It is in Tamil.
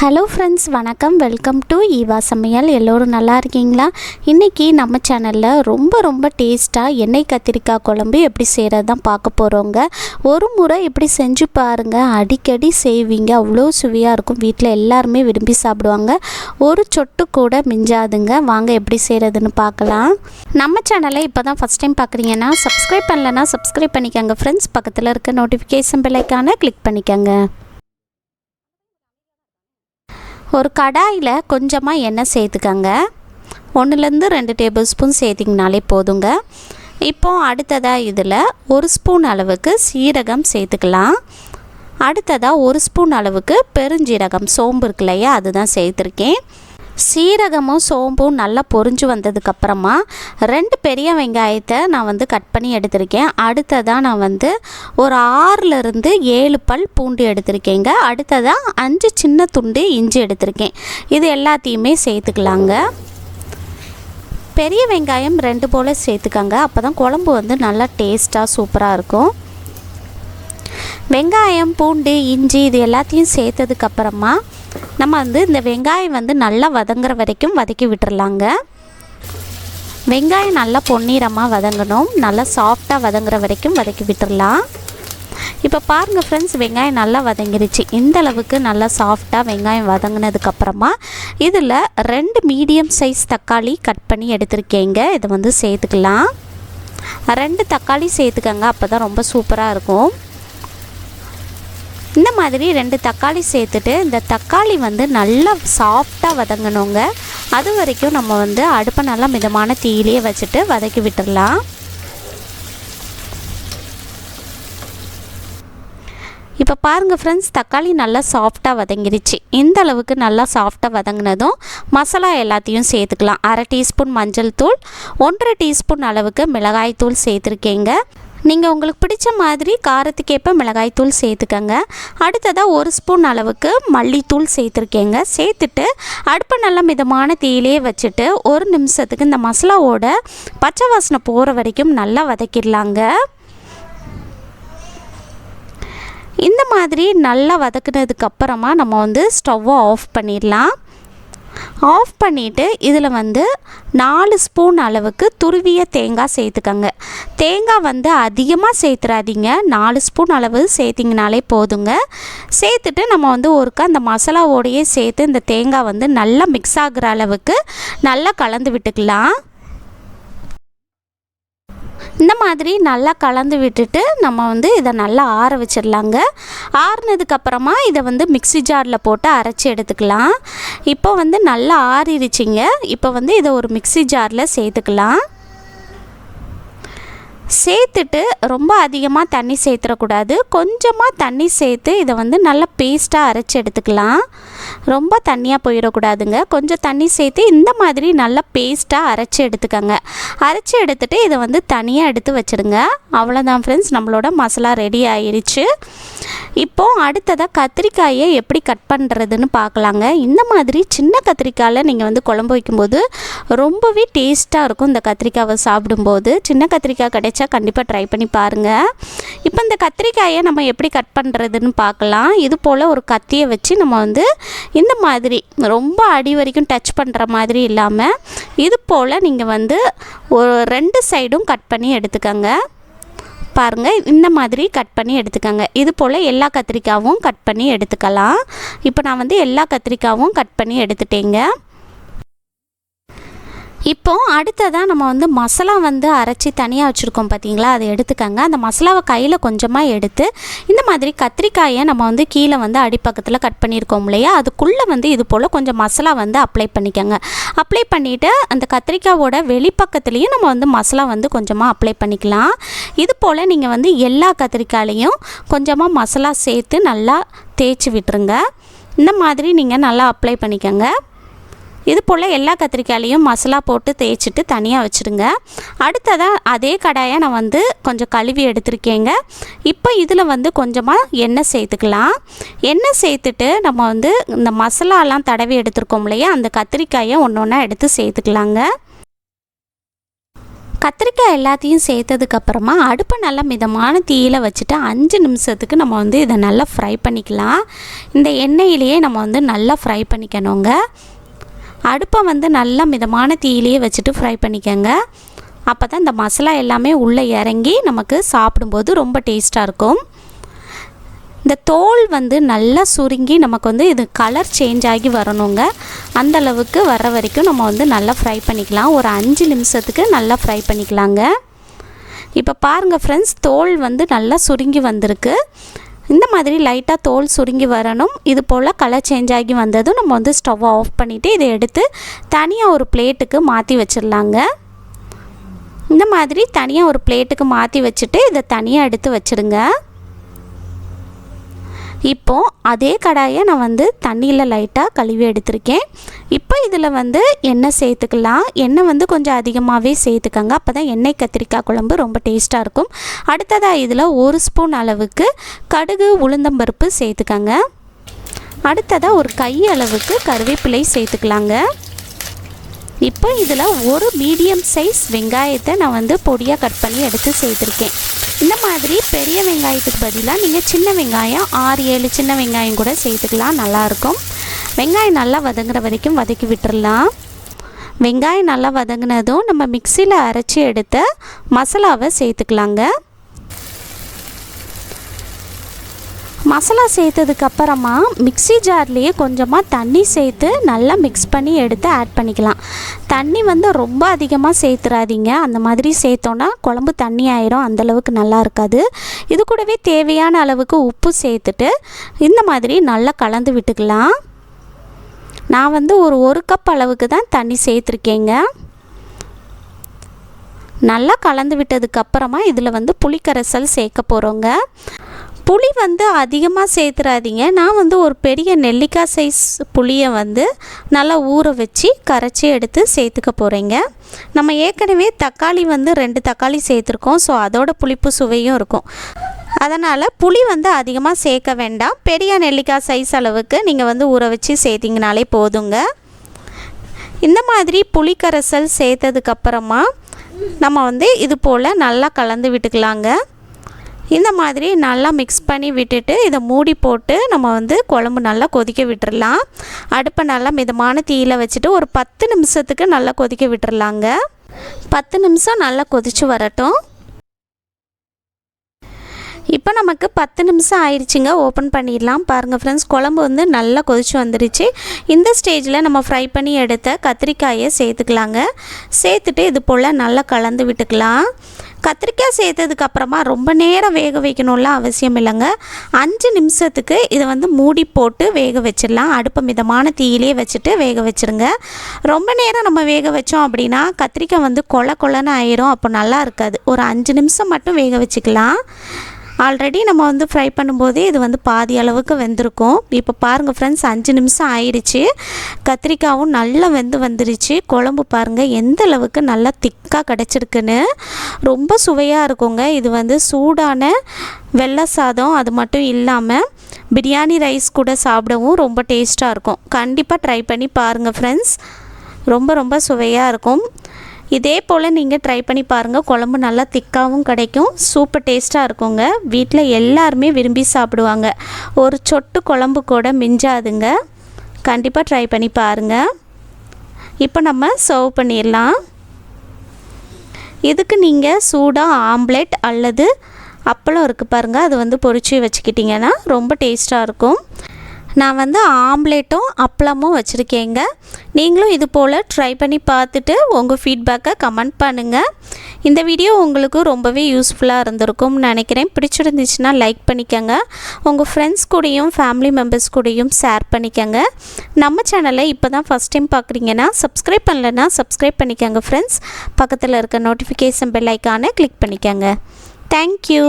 ஹலோ ஃப்ரெண்ட்ஸ் வணக்கம். Welcome to Eva Samayal. எல்லோரும் நல்லா இருக்கீங்களா? இன்றைக்கி நம்ம சேனலில் ரொம்ப ரொம்ப டேஸ்ட்டாக எண்ணெய் கத்திரிக்காய் குழம்பு எப்படி செய்கிறது தான் பார்க்க போகிறோங்க ஒரு முறை இப்படி செஞ்சு பாருங்கள் அடிக்கடி செய்வீங்க. அவ்வளோ சுவையாக இருக்கும். வீட்டில் எல்லாருமே விரும்பி சாப்பிடுவாங்க. ஒரு சொட்டு கூட மிஞ்சாதுங்க. வாங்க எப்படி செய்கிறதுன்னு பார்க்கலாம். நம்ம சேனலை இப்போ தான் ஃபஸ்ட் டைம் பார்க்குறீங்கன்னா சப்ஸ்கிரைப் பண்ணலன்னா சப்ஸ்கிரைப் பண்ணிக்கோங்க ஃப்ரெண்ட்ஸ் பக்கத்தில் இருக்க நோட்டிஃபிகேஷன் பிள்ளைக்கான கிளிக் பண்ணிக்கோங்க. ஒரு கடாயில் கொஞ்சமாக எண்ணெய் சேர்த்துக்கங்க. ஒன்றுலேருந்து ரெண்டு டேபிள் ஸ்பூன் சேர்த்திங்கனாலே போதுங்க. இப்போது அடுத்ததாக இதில் ஒரு ஸ்பூன் அளவுக்கு சீரகம் சேர்த்துக்கலாம். அடுத்ததாக ஒரு ஸ்பூன் அளவுக்கு பெருஞ்சீரகம் சோம்பு இருக்கு இல்லையா அதுதான் சேர்த்துருக்கேன். சீரகமும் சோம்பும் நல்லா பொரிஞ்சு வந்ததுக்கப்புறமா ரெண்டு பெரிய வெங்காயத்தை நான் வந்து கட் பண்ணி எடுத்திருக்கேன். அடுத்ததாக நான் வந்து ஒரு ஆறுலேருந்து ஏழு பல் பூண்டு எடுத்திருக்கேங்க. அடுத்ததாக அஞ்சு சின்ன துண்டு இஞ்சி எடுத்திருக்கேன். இது எல்லாத்தையுமே சேர்த்துக்கலாங்க. பெரிய வெங்காயம் ரெண்டு போல் சேர்த்துக்கங்க. அப்போ தான் குழம்பு வந்து நல்லா டேஸ்ட்டாக சூப்பராக இருக்கும். வெங்காயம் பூண்டு இஞ்சி இது எல்லாத்தையும் சேர்த்ததுக்கப்புறமா நம்ம வந்து இந்த வெங்காயம் வந்து நல்லா வதங்குற வரைக்கும் வதக்கி விட்டுறலாங்க. வெங்காயம் நல்லா பொன்னிறமாக வதங்கணும். நல்லா சாஃப்டாக வதங்குற வரைக்கும் வதக்கி விட்டுடலாம் இப்போ பாருங்கள் ஃப்ரெண்ட்ஸ் வெங்காயம் நல்லா வதங்கிருச்சு. இந்த அளவுக்கு நல்லா சாஃப்டாக வெங்காயம் வதங்கினதுக்கப்புறமா இதில் ரெண்டு மீடியம் சைஸ் தக்காளி கட் பண்ணி எடுத்திருக்கேங்க. இதை வந்து சேர்த்துக்கலாம். ரெண்டு தக்காளி சேர்த்துக்கங்க அப்போ தான் ரொம்ப சூப்பராக இருக்கும். இந்த மாதிரி ரெண்டு தக்காளி சேர்த்துட்டு இந்த தக்காளி வந்து நல்லா சாஃப்டாக வதங்கணுங்க. அது வரைக்கும் நம்ம வந்து அடுப்பை நல்லா மிதமான தீயிலேயே வச்சுட்டு வதக்கி விட்டுடலாம். இப்போ பாருங்கள் ஃப்ரெண்ட்ஸ் தக்காளி நல்லா சாஃப்டாக வதங்கிருச்சு. இந்த அளவுக்கு நல்லா சாஃப்டாக வதங்கினதும் மசாலா எல்லாத்தையும் சேர்த்துக்கலாம். அரை டீஸ்பூன் மஞ்சள் தூள் ஒன்றரை டீஸ்பூன் அளவுக்கு மிளகாய் தூள் சேர்த்துருக்கேங்க. நீங்கள் உங்களுக்கு பிடிச்ச மாதிரி காரத்துக்கேற்ப மிளகாய் தூள் சேர்த்துக்கங்க. அடுத்ததாக ஒரு ஸ்பூன் அளவுக்கு மல்லித்தூள் சேர்த்துருக்கேங்க. சேர்த்துட்டு அடுப்பை நல்ல மிதமான தீயிலே வச்சுட்டு ஒரு நிமிஷத்துக்கு இந்த மசாலாவோட பச்சை வாசனை போகிற வரைக்கும் நல்லா வதக்கிடலாங்க. இந்த மாதிரி நல்லா வதக்குனதுக்கப்புறமா நம்ம வந்து ஸ்டவ்வை ஆஃப் பண்ணிடலாம். ஆஃப் பண்ணிவிட்டு இதில் வந்து நாலு ஸ்பூன் அளவுக்கு துருவிய தேங்காய் சேர்த்துக்கங்க. தேங்காய் வந்து அதிகமாக சேர்த்துறாதீங்க. நாலு ஸ்பூன் அளவு சேர்த்திங்கனாலே போதுங்க. சேர்த்துட்டு நம்ம வந்து ஒருக்கா அந்த மசாலாவோடையே சேர்த்து இந்த தேங்காய் வந்து நல்லா மிக்ஸ் ஆகுற அளவுக்கு நல்லா கலந்து விட்டுக்கலாம். இந்த மாதிரி நல்லா கலந்து விட்டுட்டு நம்ம வந்து இதை நல்லா ஆற வச்சிடலாங்க. ஆறுனதுக்கப்புறமா இதை வந்து மிக்ஸி ஜாரில் போட்டு அரைச்சி எடுத்துக்கலாம். இப்போ வந்து நல்லா ஆறிடுச்சிங்க. இப்போ வந்து இதை ஒரு மிக்ஸி ஜாரில் சேர்த்துக்கலாம். சேர்த்துட்டு ரொம்ப அதிகமாக தண்ணி சேர்த்துடக்கூடாது கொஞ்சமாக தண்ணி சேர்த்து இதை வந்து நல்லா பேஸ்ட்டாக அரைச்சி எடுத்துக்கலாம். ரொம்ப தண்ணியாக போயிடக்கூடாதுங்க. கொஞ்சம் தண்ணி சேர்த்து இந்த மாதிரி நல்லா பேஸ்ட்டாக அரைச்சி எடுத்துக்கோங்க. அரைச்சி எடுத்துகிட்டு இதை வந்து தனியாக எடுத்து வச்சுடுங்க அவ்வளோதான் ஃப்ரெண்ட்ஸ் நம்மளோட மசாலா ரெடி ஆயிடுச்சு இப்போ அடுத்ததாக கத்திரிக்காயை எப்படி கட் பண்ணுறதுன்னு பார்க்கலாங்க. இந்த மாதிரி சின்ன கத்திரிக்காயில் நீங்கள் வந்து குழம்பு வைக்கும்போது ரொம்பவே டேஸ்ட்டாக இருக்கும் இந்த கத்திரிக்காவை சாப்பிடும்போது. சின்ன கத்திரிக்காய் கிடைச்சி கண்டிப்பாக ட்ரை பண்ணி பாருங்கள் இப்போ இந்த கத்திரிக்காயை நம்ம எப்படி கட் பண்ணுறதுன்னு பார்க்கலாம். இது போல் ஒரு கத்தியை வச்சு நம்ம வந்து இந்த மாதிரி ரொம்ப அடி வரைக்கும் டச் பண்ணுற மாதிரி இல்லாமல் இது போல் நீங்கள் வந்து ஒரு ரெண்டு சைடும் கட் பண்ணி எடுத்துக்கோங்க. பாருங்கள் இந்த மாதிரி கட் பண்ணி எடுத்துக்கோங்க. இது போல் எல்லா கத்திரிக்காவும் கட் பண்ணி எடுத்துக்கலாம். இப்போ நான் வந்து எல்லா கத்திரிக்காவும் கட் பண்ணி எடுத்துட்டேங்க. இப்போ அடுத்ததாக நம்ம வந்து மசாலா வந்து அரைச்சி தனியாக வச்சுருக்கோம் பார்த்தீங்களா அதை எடுத்துக்கங்க. அந்த மசாலாவை கையில் கொஞ்சமாக எடுத்து இந்த மாதிரி கத்திரிக்காயை நம்ம வந்து கீழே வந்து அடிப்பக்கத்தில் கட் பண்ணியிருக்கோம் இல்லையா? அதுக்குள்ளே வந்து இது போல் கொஞ்சம் மசாலா வந்து அப்ளை பண்ணிக்கோங்க. அப்ளை பண்ணிவிட்டு அந்த கத்திரிக்காவோட வெளிப்பக்கத்துலேயும் நம்ம வந்து மசாலா வந்து கொஞ்சமாக அப்ளை பண்ணிக்கலாம். இது போல் நீங்கள் வந்து எல்லா கத்திரிக்காயிலையும் கொஞ்சமாக மசாலா சேர்த்து நல்லா தேய்ச்சி விட்டுருங்க. இந்த மாதிரி நீங்கள் நல்லா அப்ளை பண்ணிக்கோங்க. இது போல் எல்லா கத்திரிக்காயிலையும் மசாலா போட்டு தேய்ச்சிட்டு தனியாக வச்சுடுங்க அடுத்ததாக அதே கடாயை நான் வந்து கொஞ்சம் கழுவி எடுத்திருக்கேங்க. இப்போ இதில் வந்து கொஞ்சமாக எண்ணெய் சேர்த்துக்கலாம். எண்ணெய் சேர்த்துட்டு நம்ம வந்து இந்த மசாலாலாம் தடவி எடுத்துருக்கோம் இல்லையா அந்த கத்திரிக்காயை ஒன்று ஒன்றா எடுத்து சேர்த்துக்கலாங்க. கத்திரிக்காய் எல்லாத்தையும் சேர்த்ததுக்கப்புறமா அடுப்பை நல்லா மிதமான தீயில் வச்சுட்டு அஞ்சு நிமிஷத்துக்கு நம்ம வந்து இதை நல்லா ஃப்ரை பண்ணிக்கலாம். இந்த எண்ணெயிலேயே நம்ம வந்து நல்லா ஃப்ரை பண்ணிக்கணுங்க. அடுப்பை வந்து நல்லா மிதமான தீயிலேயே வச்சுட்டு ஃப்ரை பண்ணிக்கோங்க. அப்போ தான் இந்த மசாலா எல்லாமே உள்ளே இறங்கி நமக்கு சாப்பிடும்போது ரொம்ப டேஸ்ட்டாக இருக்கும். இந்த தோல் வந்து நல்லா சுருங்கி நமக்கு வந்து இது கலர் சேஞ்ச் ஆகி வரணுங்க. அந்த அளவுக்கு வரைக்கும் நம்ம வந்து நல்லா ஃப்ரை பண்ணிக்கலாம். ஒரு அஞ்சு நிமிஷத்துக்கு நல்லா ஃப்ரை பண்ணிக்கலாங்க. இப்போ பாருங்கள் ஃப்ரெண்ட்ஸ் தோல் வந்து நல்லா சுருங்கி வந்திருக்கு. இந்த மாதிரி லைட்டாக தோல் சுருங்கி வரணும். இது போல் கலர் சேஞ்ச் ஆகி வந்ததும் நம்ம வந்து ஸ்டவ்வை ஆஃப் பண்ணிவிட்டு இதை எடுத்து தனியாக ஒரு பிளேட்டுக்கு மாற்றி வச்சிடலாங்க. இந்த மாதிரி தனியாக ஒரு பிளேட்டுக்கு மாற்றி வச்சுட்டு இதை தனியாக எடுத்து வச்சுடுங்க. இப்போது அதே கடாயை நான் வந்து தண்ணியில் லைட்டாக கழுவி எடுத்திருக்கேன். இப்போ இதில் வந்து எண்ணெய் சேர்த்துக்கலாம். எண்ணெய் வந்து கொஞ்சம் அதிகமாகவே சேர்த்துக்கங்க. அப்போ தான் எண்ணெய் கத்திரிக்காய் குழம்பு ரொம்ப டேஸ்ட்டாக இருக்கும். அடுத்ததாக இதில் ஒரு ஸ்பூன் அளவுக்கு கடுகு உளுந்தம்பருப்பு சேர்த்துக்கங்க. அடுத்ததாக ஒரு கை அளவுக்கு கருவேப்பிலை சேர்த்துக்கலாங்க. இப்போ இதில் ஒரு மீடியம் சைஸ் வெங்காயத்தை நான் வந்து பொடியாக கட் பண்ணி எடுத்து சேர்த்துருக்கேன். இந்த மாதிரி பெரிய வெங்காயத்துக்கு பதிலாக நீங்கள் சின்ன வெங்காயம் ஆறு ஏழு சின்ன வெங்காயம் கூட சேர்த்துக்கலாம். நல்லாயிருக்கும். வெங்காயம் நல்லா வதங்குற வரைக்கும் வதக்கி விட்டுறலாம். வெங்காயம் நல்லா வதங்கினதும் நம்ம மிக்சியில் அரைச்சி எடுத்த மசாலாவை சேர்த்துக்கலாங்க. மசாலா சேர்த்ததுக்கு அப்புறமா மிக்ஸி ஜார்லேயே கொஞ்சமாக தண்ணி சேர்த்து நல்லா மிக்ஸ் பண்ணி எடுத்து ஆட் பண்ணிக்கலாம். தண்ணி வந்து ரொம்ப அதிகமாக சேர்த்துறாதீங்க. அந்த மாதிரி சேர்த்தோன்னா குழம்பு தண்ணி ஆயிரும். அந்தளவுக்கு நல்லா இருக்காது. இது கூடவே தேவையான அளவுக்கு உப்பு சேர்த்துட்டு இந்த மாதிரி நல்லா கலந்து விட்டுக்கலாம். நான் வந்து ஒரு ஒரு கப் அளவுக்கு தான் தண்ணி சேர்த்துருக்கேங்க. நல்லா கலந்து விட்டதுக்கப்புறமா இதில் வந்து புளிக்கரைசல் சேர்க்க போகிறோங்க புளி வந்து அதிகமாக சேர்த்துறாதீங்க நான் வந்து ஒரு பெரிய நெல்லிக்காய் சைஸ் புளியை வந்து நல்லா ஊற வச்சு கரைச்சி எடுத்து சேர்த்துக்க போகிறேங்க நம்ம ஏற்கனவே தக்காளி வந்து ரெண்டு தக்காளி சேர்த்துருக்கோம் ஸோ அதோட புளிப்பு சுவையும் இருக்கும். அதனால் புளி வந்து அதிகமாக சேர்க்க வேண்டாம். பெரிய நெல்லிக்காய் சைஸ் அளவுக்கு நீங்கள் வந்து ஊற வச்சு சேர்த்திங்கனாலே போதுங்க. இந்த மாதிரி புளிக்கரைசல் சேர்த்ததுக்கப்புறமா நம்ம வந்து இது போல் நல்லா கலந்து விட்டுக்கலாங்க. இந்த மாதிரி நல்லா மிக்ஸ் பண்ணி விட்டுட்டு இதை மூடி போட்டு நம்ம வந்து குழம்பு நல்லா கொதிக்க விட்டுறலாம். அடுப்பை நல்லா மிதமான தீயில் வச்சுட்டு ஒரு பத்து நிமிஷத்துக்கு நல்லா கொதிக்க விட்டுறலாங்க. பத்து நிமிஷம் நல்லா கொதிச்சு வரட்டும். இப்போ நமக்கு பத்து நிமிஷம் ஆயிடுச்சுங்க ஓப்பன் பண்ணிடலாம். பாருங்கள் ஃப்ரெண்ட்ஸ் குழம்பு வந்து நல்லா கொதிச்சு வந்துருச்சு. இந்த ஸ்டேஜில் நம்ம ஃப்ரை பண்ணி எடுத்த கத்திரிக்காயை சேர்த்துக்கலாங்க. சேர்த்துட்டு இது போல் நல்லா கலந்து விட்டுக்கலாம். கத்திரிக்காய் சேர்த்ததுக்கு அப்புறமா ரொம்ப நேரம் வேக வைக்கணும்லாம் அவசியம் இல்லைங்க. அஞ்சு நிமிஷத்துக்கு இதை வந்து மூடி போட்டு வேக வச்சிடலாம். அடுப்பை மிதமான தீயிலே வச்சுட்டு வேக வச்சுருங்க. ரொம்ப நேரம் நம்ம வேக வச்சோம் அப்படின்னா கத்திரிக்காய் வந்து கொல கொலன்னு ஆயிரும். அப்போ நல்லா இருக்காது. ஒரு அஞ்சு நிமிஷம் மட்டும் வேக வச்சுக்கலாம். ஆல்ரெடி நம்ம வந்து ஃப்ரை பண்ணும்போதே இது வந்து பாதி அளவுக்கு வெந்திருக்கும். இப்போ பாருங்கள் ஃப்ரெண்ட்ஸ் அஞ்சு நிமிஷம் ஆயிடுச்சு. கத்திரிக்காவும் நல்லா வெந்து வந்துருச்சு. குழம்பு பாருங்கள் எந்த அளவுக்கு நல்லா திக்காக கிடச்சிருக்குன்னு. ரொம்ப சுவையாக இருக்குங்க. இது வந்து சூடான வெள்ளை சாதம் அது மட்டும் இல்லாமல் பிரியாணி ரைஸ் கூட சாப்பிடவும் ரொம்ப டேஸ்ட்டாக இருக்கும். கண்டிப்பாக ட்ரை பண்ணி பாருங்கள் ஃப்ரெண்ட்ஸ் ரொம்ப ரொம்ப சுவையாக இருக்கும். இதே போல் நீங்கள் ட்ரை பண்ணி பாருங்கள் குழம்பு நல்லா திக்காகவும் கிடைக்கும். சூப்பர் டேஸ்ட்டாக இருக்குங்க. வீட்டில் எல்லாருமே விரும்பி சாப்பிடுவாங்க. ஒரு சொட்டு குழம்பு கூட மிஞ்சாதுங்க. கண்டிப்பாக ட்ரை பண்ணி பாருங்கள் இப்போ நம்ம சர்வ் பண்ணிடலாம். இதுக்கு நீங்கள் சூடாக ஆம்லெட் அல்லது அப்பளம் இருக்குது பாருங்கள் அது வந்து பொரிச்சு வச்சுக்கிட்டிங்கன்னா ரொம்ப டேஸ்ட்டாக இருக்கும். நான் வந்து ஆம்லேட்டும் அப்பளமும் வச்சுருக்கேங்க. நீங்களும் இது போல் ட்ரை பண்ணி பார்த்துட்டு உங்கள் ஃபீட்பேக்கை கமெண்ட் பண்ணுங்கள் இந்த வீடியோ உங்களுக்கு ரொம்பவே யூஸ்ஃபுல்லாக இருந்திருக்கும்னு நினைக்கிறேன். பிடிச்சிருந்துச்சுன்னா லைக் பண்ணிக்கோங்க. உங்கள் ஃப்ரெண்ட்ஸ் கூடயும் ஃபேமிலி மெம்பர்ஸ் கூடயும் ஷேர் பண்ணிக்கோங்க. நம்ம சேனலை இப்போ தான் ஃபஸ்ட் டைம் பார்க்குறீங்கன்னா சப்ஸ்கிரைப் பண்ணலைன்னா சப்ஸ்கிரைப் பண்ணிக்கோங்க ஃப்ரெண்ட்ஸ் பக்கத்தில் இருக்க நோட்டிஃபிகேஷன் பெல் ஐக்கானை கிளிக் பண்ணிக்கோங்க. Thank you